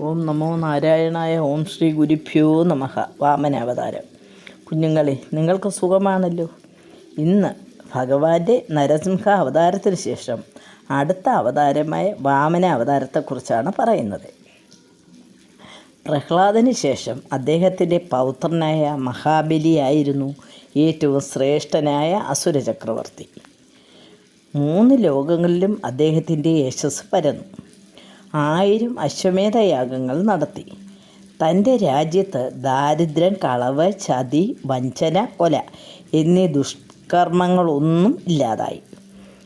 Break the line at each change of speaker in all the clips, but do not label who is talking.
ഓം നമോ നാരായണായ ഓം ശ്രീ ഗുരുഭ്യോ നമഹ വാമനാവതാരം കുഞ്ഞുങ്ങളെ നിങ്ങൾക്ക് സുഖമാണല്ലോ? ഇന്ന് ഭഗവാന്റെ നരസിംഹ അവതാരത്തിന് ശേഷം അടുത്ത അവതാരമായ വാമന അവതാരത്തെക്കുറിച്ചാണ് പറയുന്നത്. പ്രഹ്ലാദന് ശേഷം അദ്ദേഹത്തിന്റെ പൗത്രനായ മഹാബലിയായിരുന്നു ഏറ്റവും ശ്രേഷ്ഠനായ അസുര ചക്രവർത്തി മൂന്ന് ലോകങ്ങളിലും അദ്ദേഹത്തിന്റെ യശസ് പരന്നു. ആയിരം അശ്വമേധയാഗങ്ങൾ നടത്തി. തന്റെ രാജ്യത്ത് ദാരിദ്ര്യം കളവ് ചതി വഞ്ചന കൊല എന്നീ ദുഷ്കർമ്മങ്ങളൊന്നും ഇല്ലാതായി.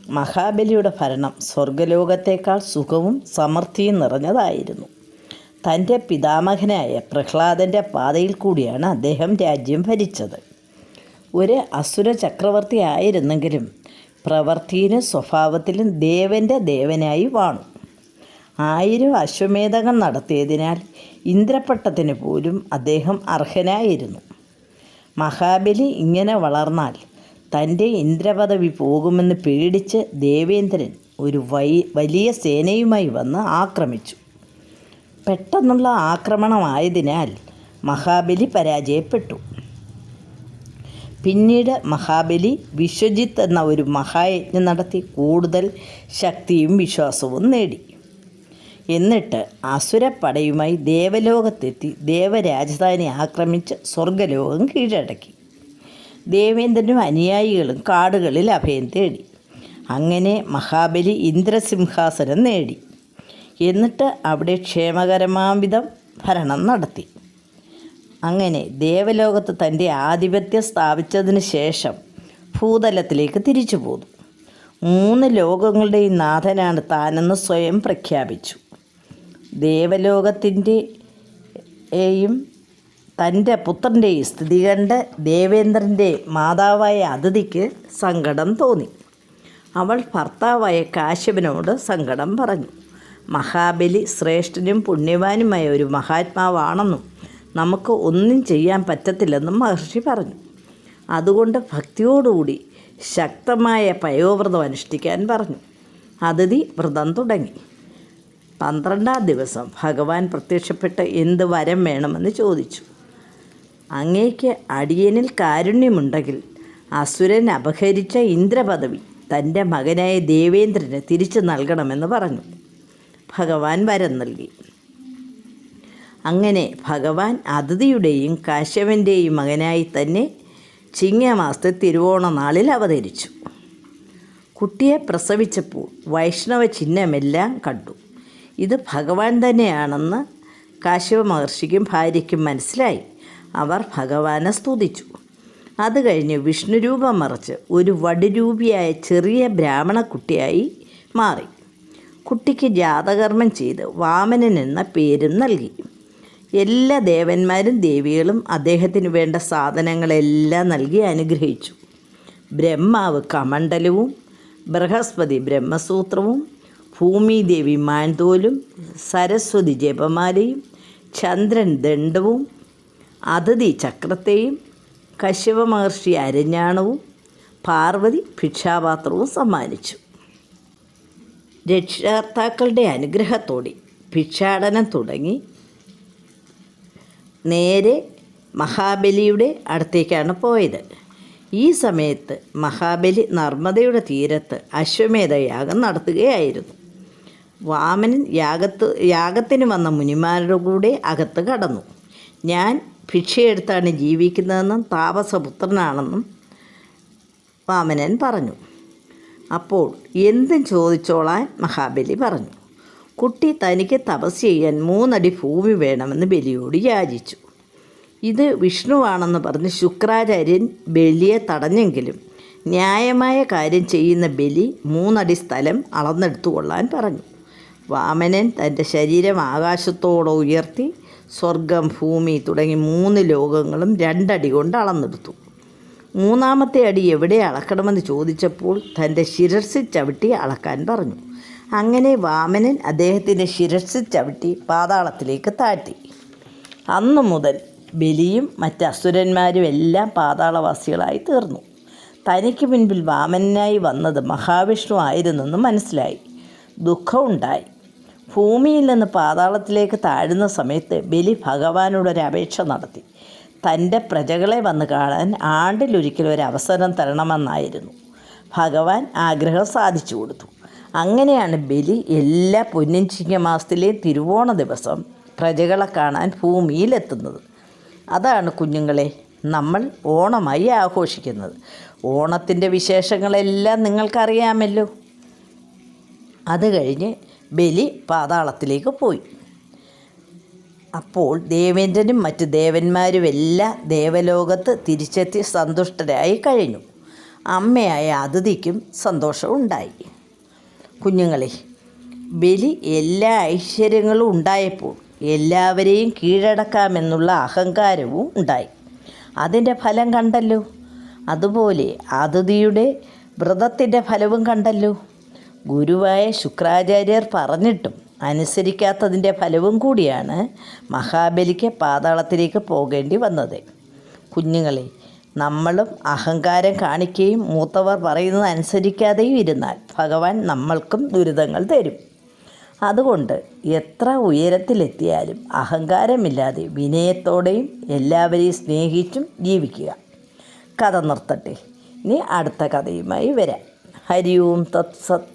മഹാബലിയുടെ ഭരണം സ്വർഗലോകത്തേക്കാൾ സുഖവും സമൃദ്ധിയും നിറഞ്ഞതായിരുന്നു. തന്റെ പിതാമഹനായ പ്രഹ്ലാദന്റെ പാതയിൽ കൂടിയാണ് അദ്ദേഹം രാജ്യം ഭരിച്ചത്. ഒരു അസുര ചക്രവർത്തി ആയിരുന്നെങ്കിലും പ്രവൃത്തിയിലും സ്വഭാവത്തിലും ദേവന്റെ ദേവനായി വാണു. ആയിരം അശ്വമേധകം നടത്തിയതിനാൽ ഇന്ദ്രപട്ടത്തിന് പോലും അദ്ദേഹം അർഹനായിരുന്നു. മഹാബലി ഇങ്ങനെ വളർന്നാൽ തന്റെ ഇന്ദ്രപദവി പോകുമെന്ന് പേടിച്ച് ദേവേന്ദ്രൻ ഒരു വൈ വലിയ സേനയുമായി വന്ന് ആക്രമിച്ചു. പെട്ടെന്നുള്ള ആക്രമണമായതിനാൽ മഹാബലി പരാജയപ്പെട്ടു. പിന്നീട് മഹാബലി വിശ്വജിത്ത് എന്ന ഒരു മഹായജ്ഞം നടത്തി കൂടുതൽ ശക്തിയും വിശ്വാസവും നേടി. എന്നിട്ട് അസുരപ്പടയുമായി ദേവലോകത്തെത്തി ദേവരാജധാനി ആക്രമിച്ച് സ്വർഗലോകം കീഴടക്കി. ദേവേന്ദ്രനും അനുയായികളും കാടുകളിൽ അഭയം തേടി. അങ്ങനെ മഹാബലി ഇന്ദ്രസിംഹാസനം നേടി. എന്നിട്ട് അവിടെ ക്ഷേമകരമാവിധം ഭരണം നടത്തി. അങ്ങനെ ദേവലോകത്ത് തന്റെ ആധിപത്യം സ്ഥാപിച്ചതിന് ശേഷം ഭൂതലത്തിലേക്ക് തിരിച്ചു പോന്നു. മൂന്ന് ലോകങ്ങളുടെയും നാഥനാണ് താനെന്ന് സ്വയം പ്രഖ്യാപിച്ചു. ദേവലോകത്തിന്റെയും തന്റെ പുത്രന്റെയും സ്ഥിതി കണ്ട് ദേവേന്ദ്രന്റെ മാതാവായ അതിഥിക്ക് സങ്കടം തോന്നി. അവൾ ഭർത്താവായ കാശ്യപനോട് സങ്കടം പറഞ്ഞു. മഹാബലി ശ്രേഷ്ഠനും പുണ്യവാനുമായ ഒരു മഹാത്മാവാണെന്നും നമുക്ക് ഒന്നും ചെയ്യാൻ പറ്റത്തില്ലെന്നും മഹർഷി പറഞ്ഞു. അതുകൊണ്ട് ഭക്തിയോടുകൂടി ശക്തമായ പയോവ്രതം അനുഷ്ഠിക്കാൻ പറഞ്ഞു. അതിഥി വ്രതം തുടങ്ങി. പന്ത്രണ്ടാം ദിവസം ഭഗവാൻ പ്രത്യക്ഷപ്പെട്ട് എന്ത് വരം വേണമെന്ന് ചോദിച്ചു. അങ്ങേക്ക് അടിയനിൽ കാരുണ്യമുണ്ടെങ്കിൽ അസുരൻ അപഹരിച്ച ഇന്ദ്രപദവി തന്റെ മകനായ ദേവേന്ദ്രന് തിരിച്ചു നൽകണമെന്ന് പറഞ്ഞു. ഭഗവാൻ വരം നൽകി. അങ്ങനെ ഭഗവാൻ അതിഥിയുടെയും കാശ്യവന്റെയും മകനായി തന്നെ ചിങ്ങമാസത്തെ തിരുവോണ നാളിൽ അവതരിച്ചു. കുട്ടിയെ പ്രസവിച്ചപ്പോൾ വൈഷ്ണവ ചിഹ്നമെല്ലാം കണ്ടു. ഇത് ഭഗവാൻ തന്നെയാണെന്ന് കാശ്യപ മഹർഷിക്കും ഭാര്യയ്ക്കും മനസ്സിലായി. അവർ ഭഗവാനെ സ്തുതിച്ചു. അത് കഴിഞ്ഞ് വിഷ്ണു രൂപം മറച്ച് ഒരു വടുരൂപിയായ ചെറിയ ബ്രാഹ്മണ കുട്ടിയായി മാറി. കുട്ടിക്ക് ജാതകർമ്മം ചെയ്ത് വാമനൻ എന്ന പേരും നൽകി. എല്ലാ ദേവന്മാരും ദേവികളും അദ്ദേഹത്തിന് വേണ്ട സാധനങ്ങളെല്ലാം നൽകി അനുഗ്രഹിച്ചു. ബ്രഹ്മാവ് കമണ്ഡലവും ബൃഹസ്പതി ബ്രഹ്മസൂത്രവും ഭൂമിദേവി മാൻതോലും സരസ്വതി ജപമാലയും ചന്ദ്രൻ ദണ്ഡവും അതിഥി ചക്രത്തെയും കശ്യപ മഹർഷി അരഞ്ഞാണവും പാർവതി ഭിക്ഷാപാത്രവും സമ്മാനിച്ചു. രക്ഷകർത്താക്കളുടെ അനുഗ്രഹത്തോടെ ഭിക്ഷാടനം തുടങ്ങി. നേരെ മഹാബലിയുടെ അടുത്തേക്കാണ് പോയത്. ഈ സമയത്ത് മഹാബലി നർമ്മദയുടെ തീരത്ത് അശ്വമേധയാഗം നടത്തുകയായിരുന്നു. വാമനൻ യാഗത്ത് യാഗത്തിന് വന്ന മുനിമാരുടെ കൂടെ അകത്ത് കടന്നു. ഞാൻ ഭിക്ഷയെടുത്താണ് ജീവിക്കുന്നതെന്നും താപസപുത്രനാണെന്നും വാമനൻ പറഞ്ഞു. അപ്പോൾ എന്തും ചോദിച്ചോളാൻ മഹാബലി പറഞ്ഞു. കുട്ടി തനിക്ക് തപസ് ചെയ്യാൻ മൂന്നടി ഭൂമി വേണമെന്ന് ബലിയോട് യാചിച്ചു. ഇത് വിഷ്ണുവാണെന്ന് പറഞ്ഞ് ശുക്രാചാര്യൻ ബലിയെ തടഞ്ഞെങ്കിലും ന്യായമായ കാര്യം ചെയ്യുന്ന ബലി മൂന്നടി സ്ഥലം അളന്നെടുത്തു കൊള്ളാൻ പറഞ്ഞു. വാമനൻ തന്റെ ശരീരം ആകാശത്തോടെ ഉയർത്തി സ്വർഗം ഭൂമി തുടങ്ങി മൂന്ന് ലോകങ്ങളും രണ്ടടി കൊണ്ട് അളന്നെടുത്തു. മൂന്നാമത്തെ അടി എവിടെ അളക്കണമെന്ന് ചോദിച്ചപ്പോൾ തന്റെ ശിരസ് ചവിട്ടി അളക്കാൻ പറഞ്ഞു. അങ്ങനെ വാമനൻ അദ്ദേഹത്തിന്റെ ശിരസ് ചവിട്ടി പാതാളത്തിലേക്ക് താഴ്ത്തി. അന്നു മുതൽ ബലിയും മറ്റ് അസുരന്മാരും എല്ലാം പാതാളവാസികളായി തീർന്നു. തനിക്ക് മുൻപിൽ വാമനായി വന്നത് മഹാവിഷ്ണു ആയിരുന്നെന്ന് മനസ്സിലായി. ദുഃഖമുണ്ടായി ഭൂമിയിൽ നിന്ന് പാതാളത്തിലേക്ക് താഴുന്ന സമയത്ത് ബലി ഭഗവാനോടൊരു അപേക്ഷ നടത്തി. തന്റെ പ്രജകളെ വന്ന് കാണാൻ ആണ്ടിലൊരിക്കൽ ഒരു അവസരം തരണമെന്നായിരുന്നു. ഭഗവാൻ ആഗ്രഹം സാധിച്ചു കൊടുത്തു. അങ്ങനെയാണ് ബലി എല്ലാ പൊന്നിൻ ചിങ്ങമാസത്തിലെയും തിരുവോണ ദിവസം പ്രജകളെ കാണാൻ ഭൂമിയിലെത്തുന്നത്. അതാണ് കുഞ്ഞുങ്ങളെ നമ്മൾ ഓണമായി ആഘോഷിക്കുന്നത്. ഓണത്തിന്റെ വിശേഷങ്ങളെല്ലാം നിങ്ങൾക്കറിയാമല്ലോ. അത് കഴിഞ്ഞ് ബലി പാതാളത്തിലേക്ക് പോയി. അപ്പോൾ ദേവേന്ദ്രനും മറ്റ് ദേവന്മാരും എല്ലാം ദേവലോകത്ത് തിരിച്ചെത്തി സന്തുഷ്ടരായി കഴിഞ്ഞു. അമ്മയായ അതിഥിക്കും സന്തോഷമുണ്ടായി കുഞ്ഞുങ്ങളെ ബലി എല്ലാ ഐശ്വര്യങ്ങളും ഉണ്ടായപ്പോൾ എല്ലാവരെയും കീഴടക്കാമെന്നുള്ള അഹങ്കാരവും ഉണ്ടായി. അതിന്റെ ഫലം കണ്ടല്ലോ. അതുപോലെ അതിഥിയുടെ വ്രതത്തിന്റെ ഫലവും കണ്ടല്ലോ. ഗുരുവായ ശുക്രാചാര്യർ പറഞ്ഞിട്ടും അനുസരിക്കാത്തതിന്റെ ഫലവും കൂടിയാണ് മഹാബലിക്ക് പാതാളത്തിലേക്ക് പോകേണ്ടി വന്നത്. കുഞ്ഞുങ്ങളെ നമ്മളും അഹങ്കാരം കാണിക്കുകയും മൂത്തവർ പറയുന്നത് അനുസരിക്കാതെയും ഇരുന്നാൽ ഭഗവാൻ നമ്മൾക്കും ദുരിതങ്ങൾ തരും. അതുകൊണ്ട് എത്ര ഉയരത്തിലെത്തിയാലും അഹങ്കാരമില്ലാതെ വിനയത്തോടെയും എല്ലാവരെയും സ്നേഹിച്ചും ജീവിക്കുക. കഥ നിർത്തട്ടെ. ഇനി അടുത്ത കഥയുമായി വരാം. هاليوم تتصد